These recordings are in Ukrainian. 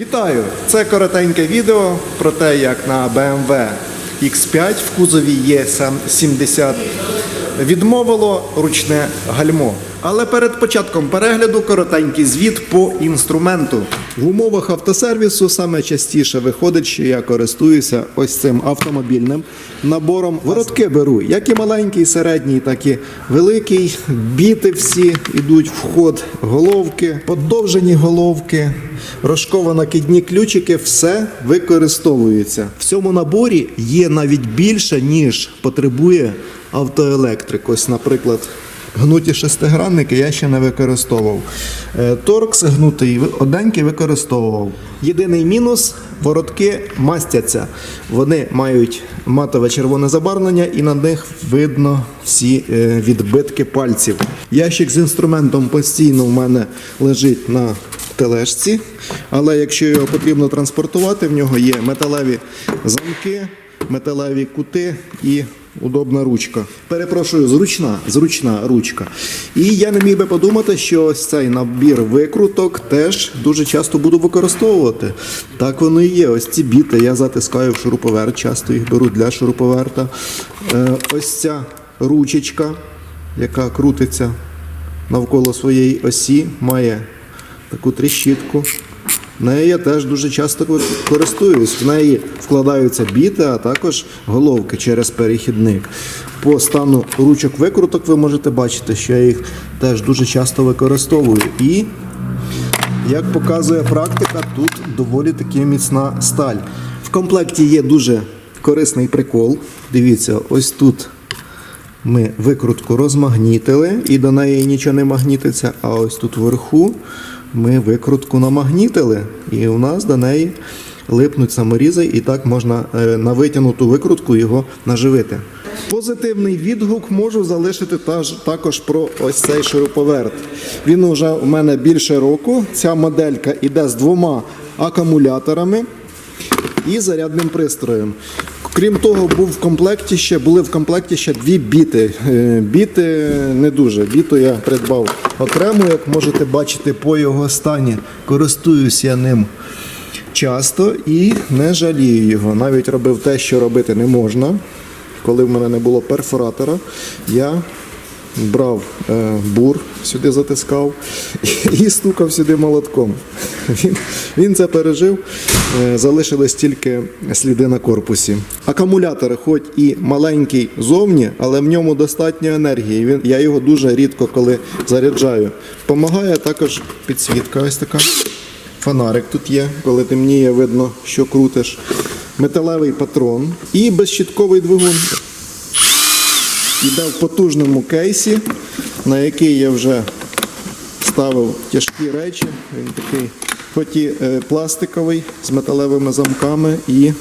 Вітаю! Це коротеньке відео про те, як на BMW X5 в кузові Є70 відмовило ручне гальмо. Але перед початком перегляду коротенький звіт по інструменту. В умовах автосервісу саме частіше виходить, що я користуюся ось цим автомобільним набором. Воротки беру, як і маленький, середній, так і великий. Біти всі йдуть в ход, головки, подовжені головки, розшковано-кидні ключики, все використовується. В цьому наборі є навіть більше, ніж потребує автоелектрик. Ось, наприклад. Гнуті шестигранники я ще не використовував. Е, Торкс гнутий оденький використовував. Єдиний мінус воротки мастяться. Вони мають матове червоне забарвлення і на них видно всі е, відбитки пальців. Ящик з інструментом постійно в мене лежить на тележці, але якщо його потрібно транспортувати, в нього є металеві замки, металеві кути і удобна ручка. Перепрошую, зручна, зручна ручка. І я не міг би подумати, що ось цей набір викруток теж дуже часто буду використовувати. Так воно і є. Ось ці біти я затискаю в шуруповерт, часто їх беру для шуруповерта. Е, ось ця ручечка, яка крутиться навколо своєї осі, має таку тріщітку. Нею я теж дуже часто користуюсь. В неї вкладаються біти, а також головки через перехідник. По стану ручок викруток ви можете бачити, що я їх теж дуже часто використовую. І, як показує практика, тут доволі таки міцна сталь. В комплекті є дуже корисний прикол. Дивіться, ось тут ми викрутку розмагнітили і до неї нічого не магнітиться. А ось тут вверху ми викрутку намагнітили, і у нас до неї липнуть саморізи, і так можна е, на витягнуту викрутку його наживити. Позитивний відгук можу залишити також про ось цей шуруповерт. Він вже у мене більше року. Ця моделька іде з двома акумуляторами і зарядним пристроєм. Крім того, був в комплекті ще були в комплекті ще дві біти. Е, Біти не дуже. Біту я придбав окремо, як можете бачити по його стані. Користуюсь я ним часто і не жалію його. Навіть робив те, що робити не можна. Коли в мене не було перфоратора, я брав е, бур, сюди затискав і стукав сюди молотком. Він, він це пережив, залишились тільки сліди на корпусі. Акумулятор, хоч і маленький зовні, але в ньому достатньо енергії. Він, я його дуже рідко коли заряджаю. Помагає також підсвітка ось така. Фонарик тут є, коли темніє, видно, що крутиш. Металевий патрон і безщітковий двигун. Іде в потужному кейсі, на який я вже ставив тяжкі речі. Він такий, хоч е, пластиковий, з металевими замками і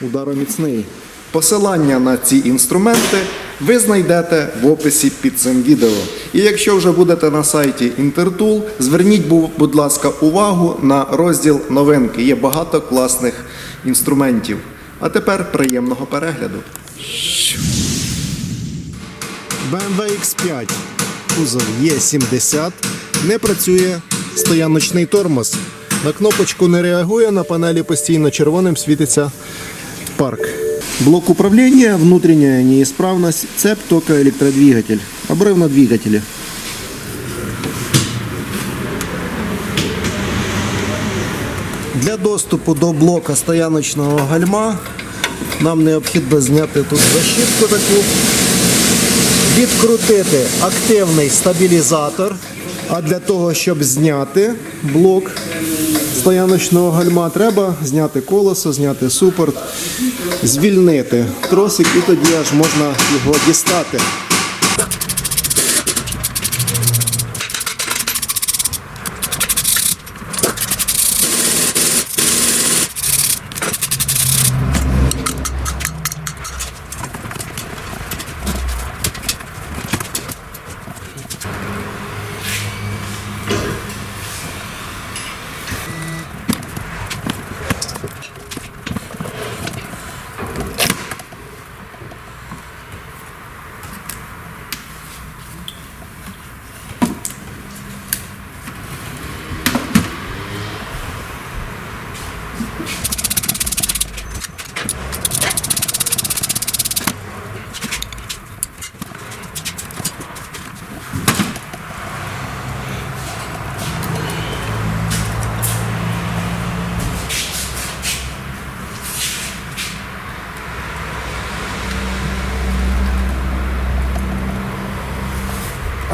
удароміцний. Посилання на ці інструменти ви знайдете в описі під цим відео. І якщо вже будете на сайті Intertool, зверніть, будь ласка, увагу на розділ новинки. Є багато класних інструментів. А тепер приємного перегляду. BMW X5. Кузов Є70. Не працює стояночний тормоз. На кнопочку не реагує, на панелі постійно червоним світиться парк. Блок управління, внутрішня неисправність, цеп, тільки електродвигатель. Обрив на двигателі. Для доступу до блока стояночного гальма нам необхідно зняти тут защітку таку, відкрутити активний стабілізатор. А для того, щоб зняти блок стояночного гальма, треба зняти колесо, зняти супорт, звільнити тросик і тоді аж можна його дістати.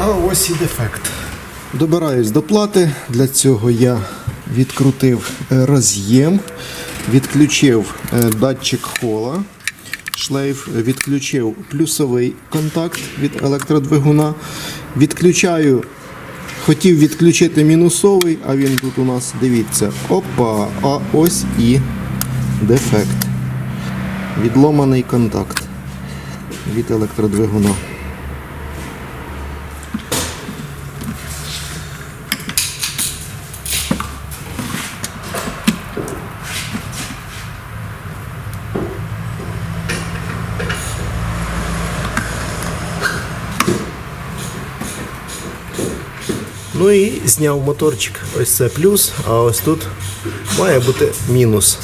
А ось і дефект. Добираюсь до плати. Для цього я відкрутив е, роз'єм, відключив е, датчик хола, шлейф, відключив плюсовий контакт від електродвигуна. Відключаю, хотів відключити мінусовий, а він тут у нас, дивіться, опа, а ось і дефект. Відломаний контакт від електродвигуна. Ну і зняв моторчик. Ось це плюс, а ось тут має бути мінус.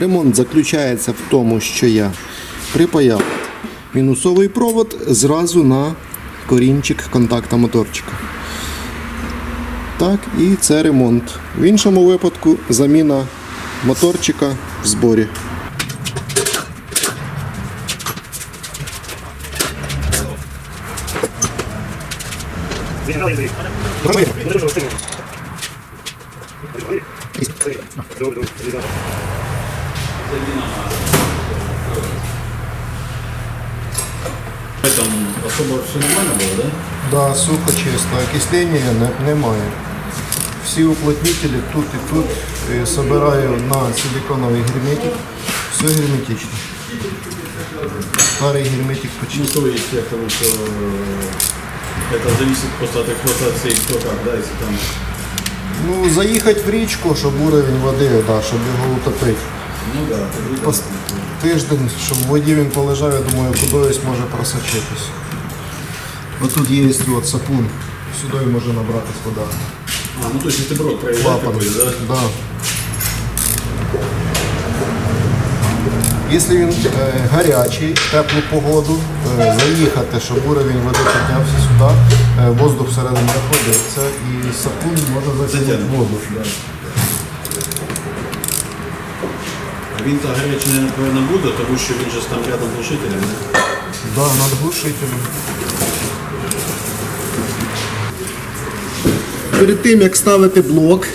Ремонт заключається в тому, що я припаяв мінусовий провод зразу на корінчик контакта моторчика. Так, і це ремонт. В іншому випадку заміна моторчика в зборі. Там особо все нормально було, да? Да, сухо чисто, окислення не- немає. Всі уплотнителі тут і тут е, собираю на силиконовий герметик. Все герметично. Старий герметик Ну, почистив. то есть, я потому что э, это зависит просто от эксплуатации, кто как, да, если там... Ну, заїхати в річку, щоб уровень води, да, щоб його утопити. Ну Пос- Тиждень, щоб в воді він полежав, я думаю, кудись може просочитись. Отут є от сапун. Сюди може набратись вода. А, ну то есть брод проезжает Клапан. какой-то, да? Да. Якщо він е, гарячий, в теплу погоду, е, заїхати, щоб уровень води піднявся сюди, е, воздух всередину знаходиться і сапун може затягнути Затягнути. воду. Да. А він то гарячий, напевно, буде, тому що він же там рядом глушителем, да? Да, над глушителем. Перед тим як ставити блок,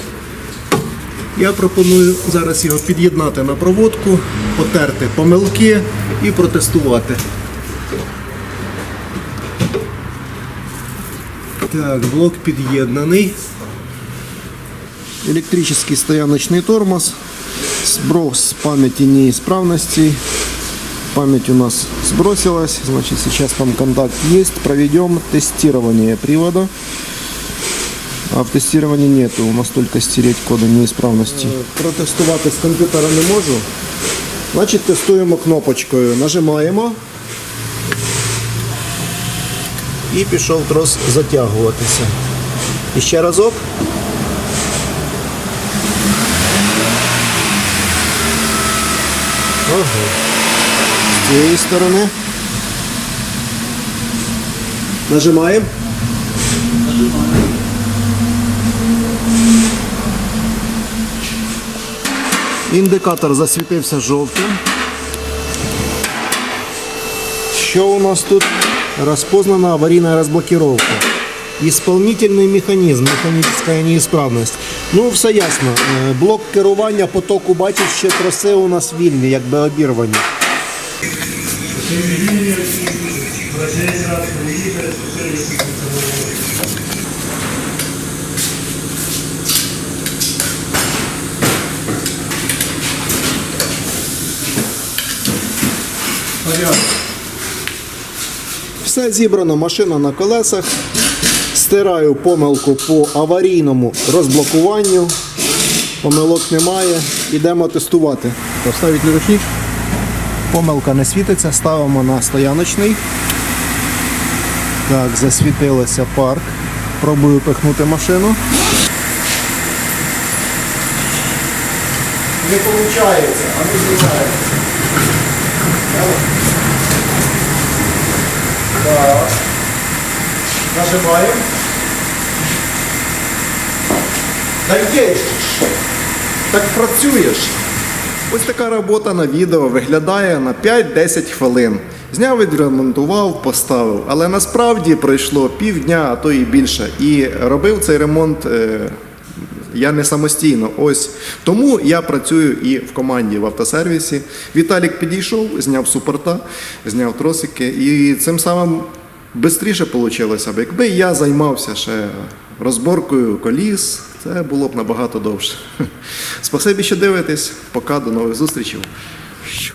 я пропоную зараз його під'єднати на проводку, потерти помилки і протестувати. Так, блок під'єднаний. Електрический стояночный тормоз. Сброс памяти неисправностей. Память у нас сбросилась, значит сейчас там контакт есть. Проведем тестирование привода. А в тестировании нету, у нас только стереть коды неисправностей. Протестувати з комп'ютера не можу. Значить, тестуємо кнопочкою. Нажимаємо. І пішов трос затягуватися. І ще разок. З цієї сторони. Нажимаємо. Індикатор засвітився жовтим. Що у нас тут? Розпознана аварійна розблокировка. Ісполнительний механізм, механічна неісправність. Ну, все ясно. Е, Блок керування потоку, бачиш, ще троси у нас вільні, якби обірвані. Все зібрано, машина на колесах. Стираю помилку по аварійному розблокуванню. Помилок немає. Ідемо тестувати. Поставити ручник. Помилка не світиться, ставимо на стояночний. Так, засвітилося парк. Пробую пихнути машину. Не виходить, а не знімається. Так. Нажимаємо. Так є. Так працюєш. Ось така робота на відео виглядає на 5-10 хвилин. Зняв, відремонтував, поставив. Але насправді пройшло півдня, а то і більше. І робив цей ремонт е, я не самостійно. Ось тому я працюю і в команді в автосервісі. Віталік підійшов, зняв супорта, зняв тросики, і цим самим швидше вийшло. Якби я займався ще розборкою коліс, це було б набагато довше. Спасибі, що дивитесь. Пока, до нових зустрічей.